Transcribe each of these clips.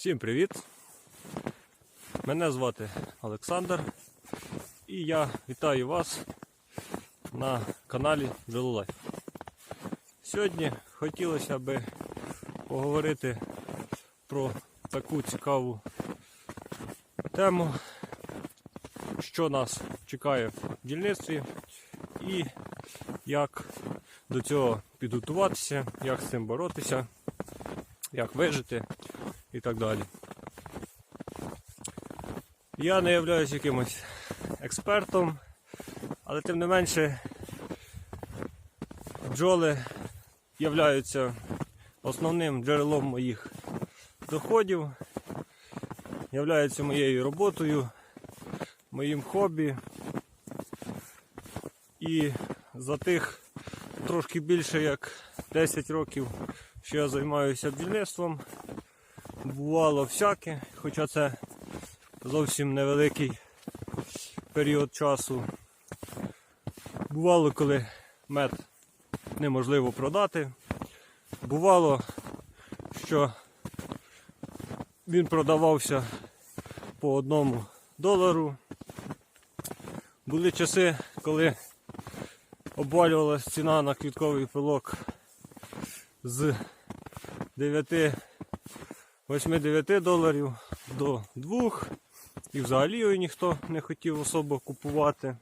Всім привіт! Мене звати Олександр і я вітаю вас на каналі Джолулай. Сьогодні хотілося би поговорити про таку цікаву тему, що нас чекає в дільництві і як до цього підготуватися, як з цим боротися, як вижити і так далі. Я не являюсь якимось експертом, але тим не менше бджоли являються основним джерелом моїх доходів, являються моєю роботою, моїм хобі. І за тих трошки більше як 10 років, що я займаюся бджільництвом, бувало всяке, хоча це зовсім невеликий період часу. Бувало, коли мед неможливо продати. Бувало, що він продавався по одному долару. Були часи, коли обвалювалася ціна на квітковий пилок з 9 8-9 доларів до 2 і взагалі його ніхто не хотів особо купувати.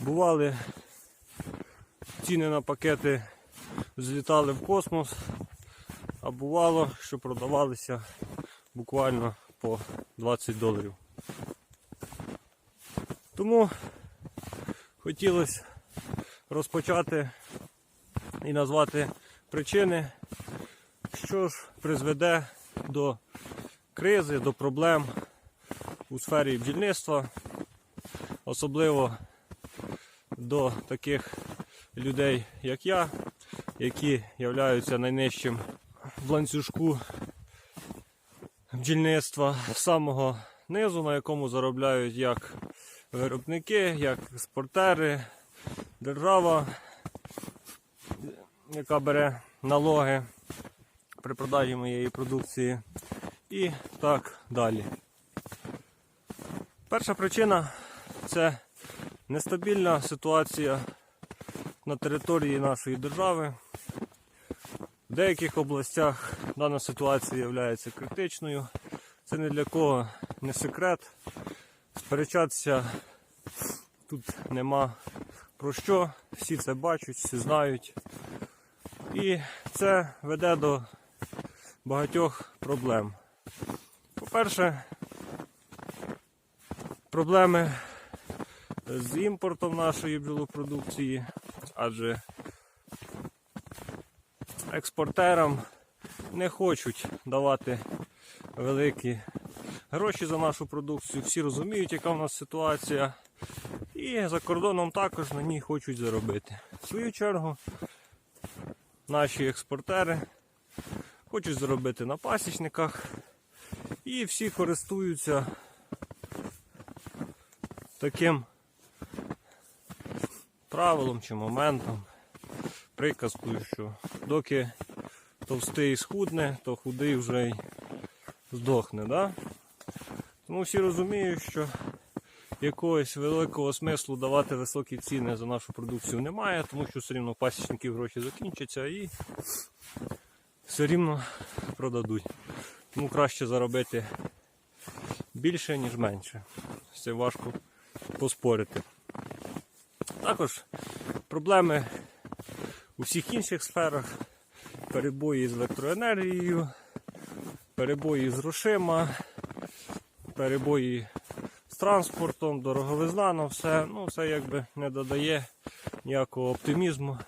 Бували ціни на пакети злітали в космос, а бувало, що продавалися буквально по 20 доларів. Тому хотілося розпочати і назвати причини, що ж призведе до кризи, до проблем у сфері бджільництва, особливо до таких людей, як я, які являються найнижчим в ланцюжку бджільництва з самого низу, на якому заробляють як виробники, як експортери, держава, яка бере налоги при продажі моєї продукції і так далі. Перша причина це нестабільна ситуація на території нашої держави. В деяких областях дана ситуація є критичною. Це ні для кого не секрет. Сперечатися тут нема про що. Всі це бачать, всі знають. І це веде до багатьох проблем. По-перше, проблеми з імпортом нашої бджолопродукції, адже експортерам не хочуть давати великі гроші за нашу продукцію. Всі розуміють, яка в нас ситуація. І за кордоном також на ній хочуть заробити. В свою чергу наші експортери хочуть заробити на пасічниках. І всі користуються таким правилом чи моментом, приказкою, що доки товстий схудне, то худий вже й здохне. Да? Тому всі розуміють, що якогось великого смислу давати високі ціни за нашу продукцію немає, тому що все рівно пасічників гроші закінчаться і все рівно продадуть. Тому краще заробити більше, ніж менше. Це важко поспорити. Також проблеми у всіх інших сферах, перебої з електроенергією, перебої з грошима, перебої з транспортом, дороговизна, ну все, ну все якби не додає ніякого оптимізму.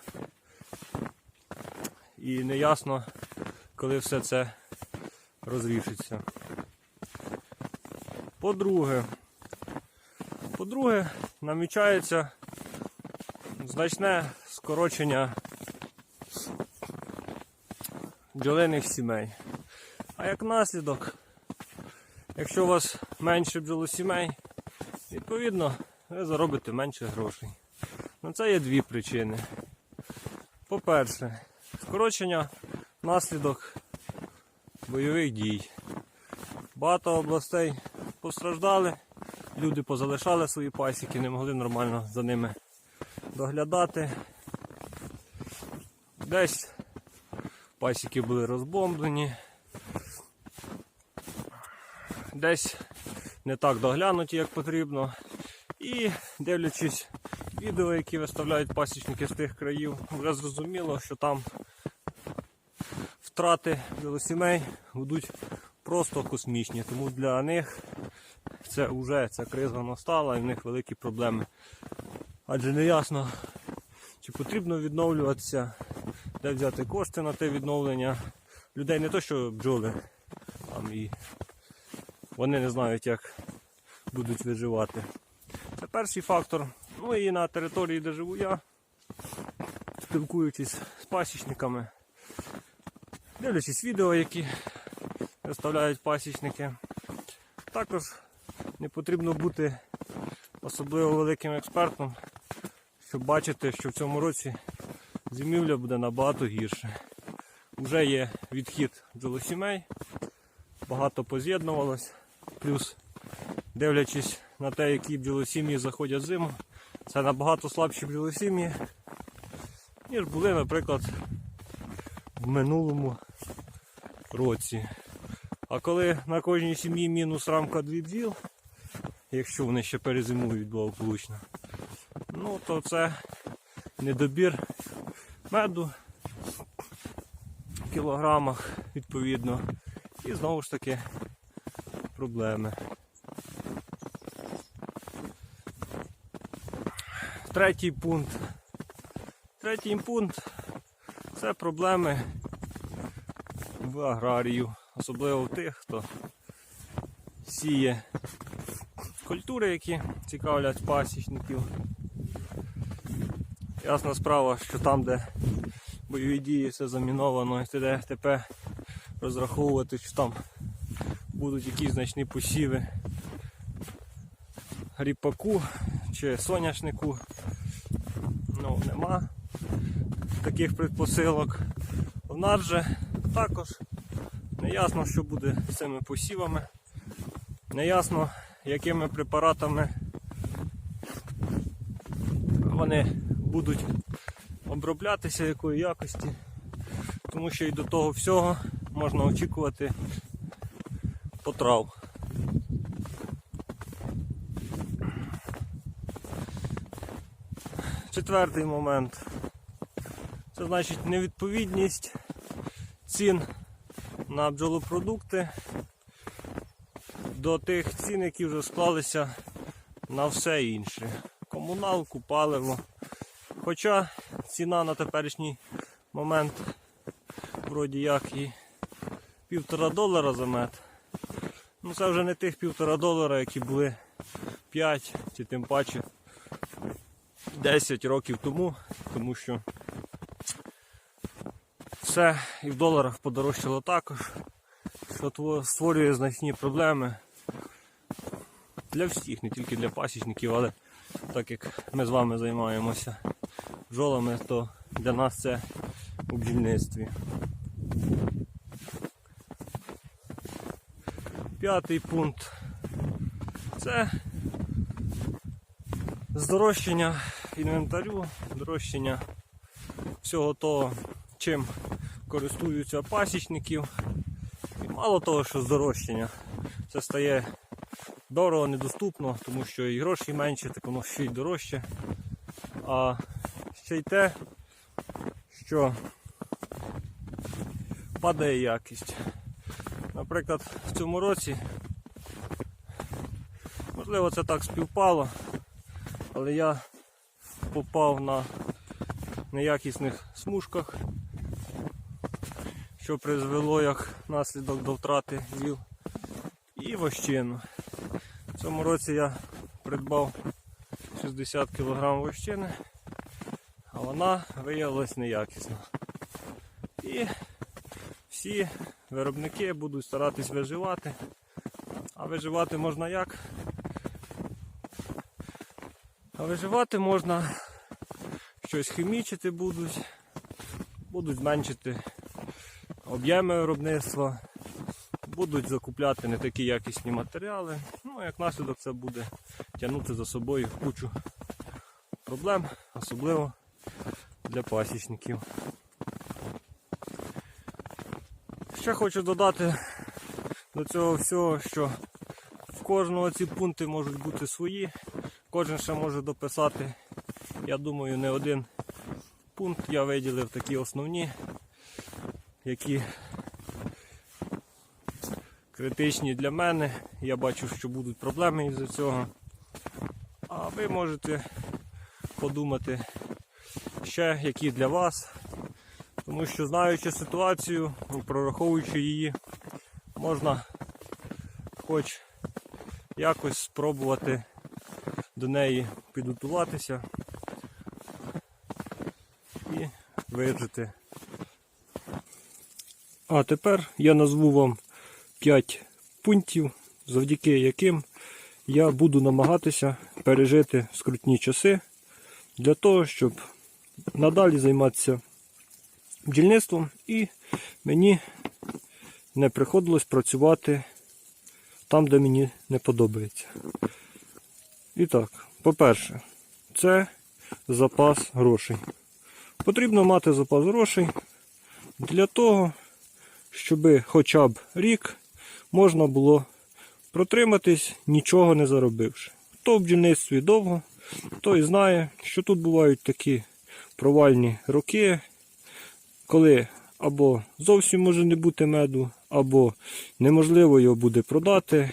І неясно, коли все це розрішиться. По-друге, по-друге, намічається значне скорочення бджолиних сімей. А як наслідок, якщо у вас менше бджолосімей, відповідно, ви заробите менше грошей. На це є дві причини. По-перше, скорочення наслідок бойових дій. Багато областей постраждали, люди позалишали свої пасіки, не могли нормально за ними доглядати. Десь пасіки були розбомблені, десь не так доглянуті, як потрібно. І дивлячись відео, які виставляють пасічники з тих країв, вже зрозуміло, що там втрати білосімей будуть просто космічні. Тому для них це вже ця криза настала і в них великі проблеми. Адже не ясно, чи потрібно відновлюватися, де взяти кошти на те відновлення. Людей не то, що бджоли, там і вони не знають, як будуть виживати. Це перший фактор. Ну і на території, де живу я, спілкуючись з пасічниками, дивлячись відео, які виставляють пасічники. Також не потрібно бути особливо великим експертом, щоб бачити, що в цьому році зимівля буде набагато гірше. Вже є відхід бджолосімей, багато поз'єднувалось, плюс дивлячись на те, які бджолосім'ї заходять зиму, це набагато слабші бджолосім'ї, ніж були, наприклад, в минулому році. А коли на кожній сім'ї мінус рамка дві бджіл, якщо вони ще перезимують благополучно, ну то це недобір меду в кілограмах відповідно. І знову ж таки проблеми. Третій пункт. Третій пункт це проблеми в аграрію, особливо в тих, хто сіє культури, які цікавлять пасічників. Ясна справа, що там, де бойові дії все заміновано, і де тепер розраховувати, що там будуть якісь значні посіви ріпаку чи соняшнику. Ну, нема таких предпосилок. В нас же також не ясно, що буде з цими посівами. Не ясно, якими препаратами вони будуть оброблятися, якої якості. Тому що і до того всього можна очікувати потрав. Четвертий момент. Це значить невідповідність цін на бджолопродукти до тих цін, які вже склалися на все інше. Комуналку, паливо. Хоча ціна на теперішній момент вроді як і півтора долара за мет. Ну це вже не тих півтора долара, які були 5 чи тим паче 10 років тому, тому що все і в доларах подорожчало також, що створює значні проблеми для всіх, не тільки для пасічників, але так як ми з вами займаємося бджолами, то для нас це у бджільництві. П'ятий пункт це здорожчання інвентарю, здорожчання всього того, чим користуються пасічників. І мало того, що здорожчання, це стає дорого, недоступно, тому що і гроші менше, так воно ще й дорожче. А ще й те, що падає якість. Наприклад, в цьому році, можливо, це так співпало, але я попав на неякісних смужках, що призвело як наслідок до втрати віл і вощину. В цьому році я придбав 60 кг вощини, а вона виявилась неякісна. І всі виробники будуть старатись виживати. А виживати можна як? А виживати можна щось хімічити будуть, будуть зменшити об'єми виробництва, будуть закупляти не такі якісні матеріали. Ну, як наслідок це буде тягнути за собою кучу проблем, особливо для пасічників. Ще хочу додати до цього всього, що в кожного ці пункти можуть бути свої. Кожен ще може дописати, я думаю, не один пункт. Я виділив такі основні, які критичні для мене. Я бачу, що будуть проблеми із-за цього. А ви можете подумати ще, які для вас. Тому що знаючи ситуацію і прораховуючи її, можна хоч якось спробувати до неї підготуватися і вижити. А тепер я назву вам 5 пунктів, завдяки яким я буду намагатися пережити скрутні часи для того, щоб надалі займатися бджільництвом і мені не приходилось працювати там, де мені не подобається. І так, по-перше, це запас грошей. Потрібно мати запас грошей для того, щоб хоча б рік можна було протриматись, нічого не заробивши. Хто в бджільництві довго, той знає, що тут бувають такі провальні роки, коли або зовсім може не бути меду, або неможливо його буде продати,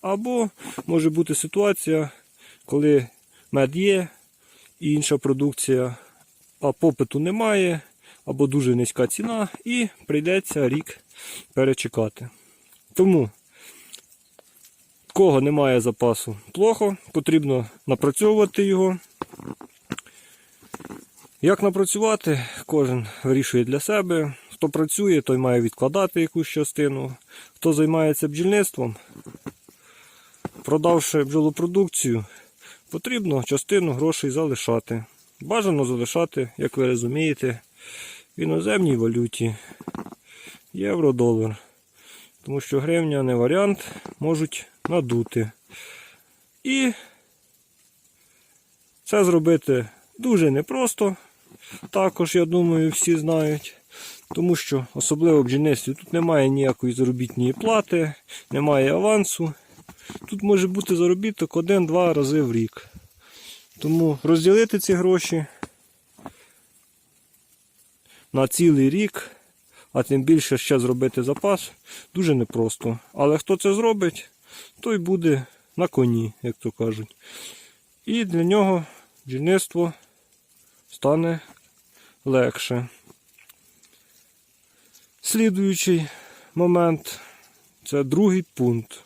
або може бути ситуація, коли мед є і інша продукція, а попиту немає, або дуже низька ціна, і прийдеться рік перечекати. Тому, кого немає запасу, плохо, потрібно напрацьовувати його. Як напрацювати, кожен вирішує для себе. Хто працює, той має відкладати якусь частину. Хто займається бджільництвом, продавши бджолопродукцію, потрібно частину грошей залишати. Бажано залишати, як ви розумієте, в іноземній валюті. Євро-долар. Тому що гривня не варіант, можуть надути. І це зробити дуже непросто. Також, я думаю, всі знають. Тому що особливо в бджільництві тут немає ніякої заробітної плати, немає авансу. Тут може бути заробіток один-два рази в рік. Тому розділити ці гроші на цілий рік, а тим більше ще зробити запас, дуже непросто. Але хто це зробить, той буде на коні, як то кажуть. І для нього бджільництво стане легше. Слідуючий момент це другий пункт.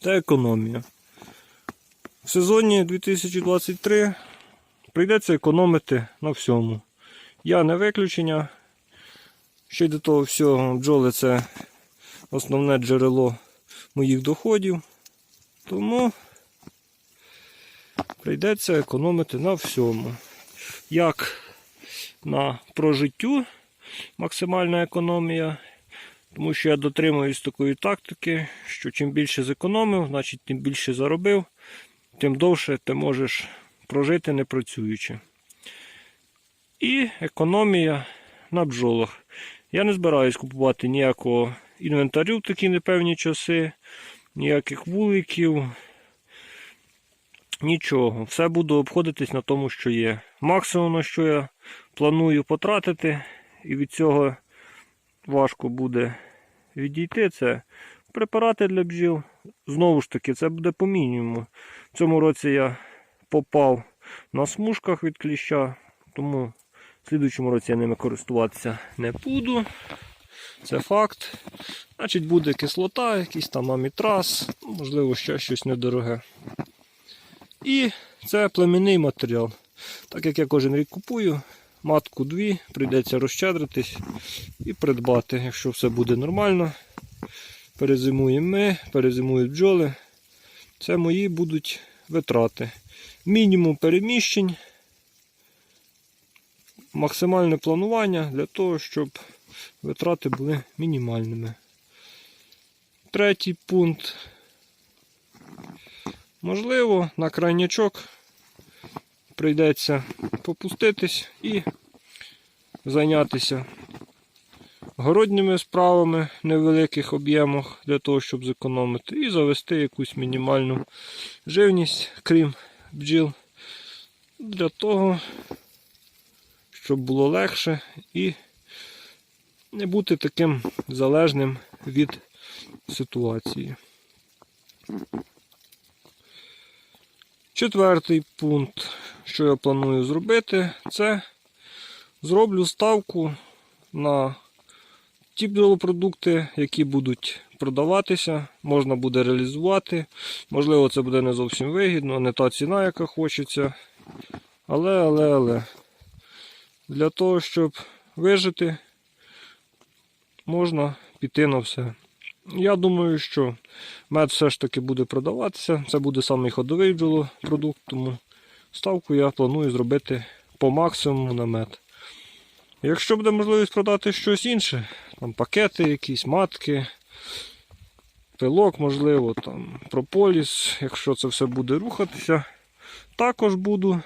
Це економія. В сезоні 2023 прийдеться економити на всьому. Я не виключення. Ще й до того всього бджоли це основне джерело моїх доходів. Тому прийдеться економити на всьому. Як на прожиттю максимальна економія, тому що я дотримуюсь такої тактики, що чим більше зекономив, значить тим більше заробив, тим довше ти можеш прожити не працюючи. І економія на бджолах. Я не збираюсь купувати ніякого інвентарю в такі непевні часи, ніяких вуликів. Нічого, все буду обходитись на тому, що є. Максимум, на що я планую потратити, і від цього важко буде відійти, це препарати для бджіл. Знову ж таки, це буде по мінімуму. В цьому році я попав на смужках від кліща, тому в слідуючому році я ними користуватися не буду. Це факт. Значить, буде кислота, якийсь там амітраз, можливо, ще щось недороге. І це племінний матеріал. Так як я кожен рік купую, матку дві, прийдеться розщедритись і придбати, якщо все буде нормально. Перезимуємо ми, перезимують бджоли. Це мої будуть витрати. Мінімум переміщень, максимальне планування для того, щоб витрати були мінімальними. третій пункт. Можливо, на крайнячок прийдеться попуститись і зайнятися городніми справами в невеликих об'ємах для того, щоб зекономити, і завести якусь мінімальну живність, крім бджіл, для того, щоб було легше і не бути таким залежним від ситуації. Четвертий пункт, що я планую зробити, це зроблю ставку на ті бджолопродукти, які будуть продаватися, можна буде реалізувати. Можливо, це буде не зовсім вигідно, не та ціна, яка хочеться. Але, але, але, для того, щоб вижити, можна піти на все. Я думаю, що мед все ж таки буде продаватися. Це буде самий ходовий бджолопродукт, тому ставку я планую зробити по максимуму на мед. Якщо буде можливість продати щось інше, там пакети, якісь матки, пилок, можливо, там прополіс, якщо це все буде рухатися, також буду.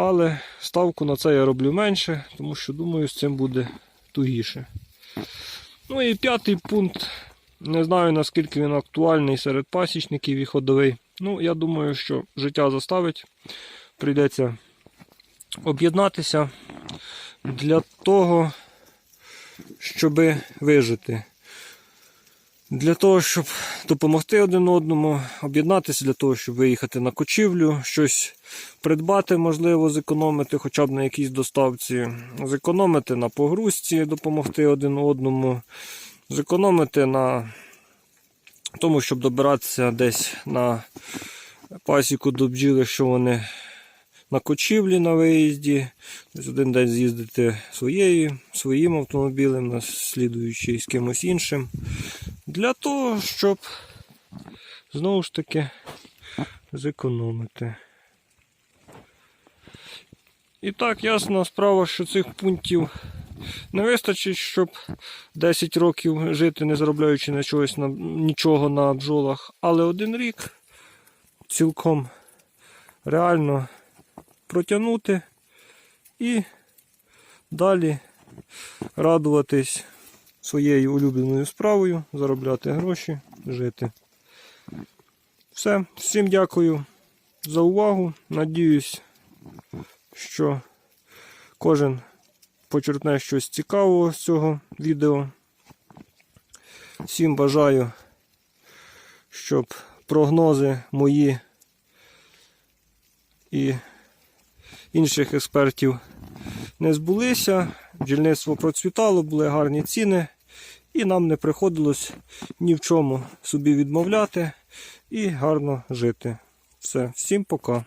Але ставку на це я роблю менше, тому що думаю, з цим буде тугіше. Ну і п'ятий пункт. Не знаю наскільки він актуальний серед пасічників і ходовий. Ну, я думаю, що життя заставить. Прийдеться об'єднатися для того, щоб вижити. Для того, щоб допомогти один одному, об'єднатися для того, щоб виїхати на кочівлю, щось придбати, можливо, зекономити хоча б на якійсь доставці, зекономити на погрузці, допомогти один одному, зекономити на тому, щоб добиратися десь на пасіку до бджіли, що вони на кочівлі на виїзді, десь один день з'їздити своєю, своїм автомобілем, наслідуючи з кимось іншим. Для того, щоб знову ж таки зекономити. І так, ясна справа, що цих пунктів не вистачить, щоб 10 років жити, не заробляючи на чогось, на, нічого на бджолах. Але один рік цілком реально протягнути і далі радуватись своєю улюбленою справою, заробляти гроші, жити. Все, всім дякую за увагу. Надіюсь, що кожен почерпне щось цікавого з цього відео. Всім бажаю, щоб прогнози мої і інших експертів не збулися. Бджільництво процвітало, були гарні ціни, і нам не приходилось ні в чому собі відмовляти і гарно жити. Все, всім пока.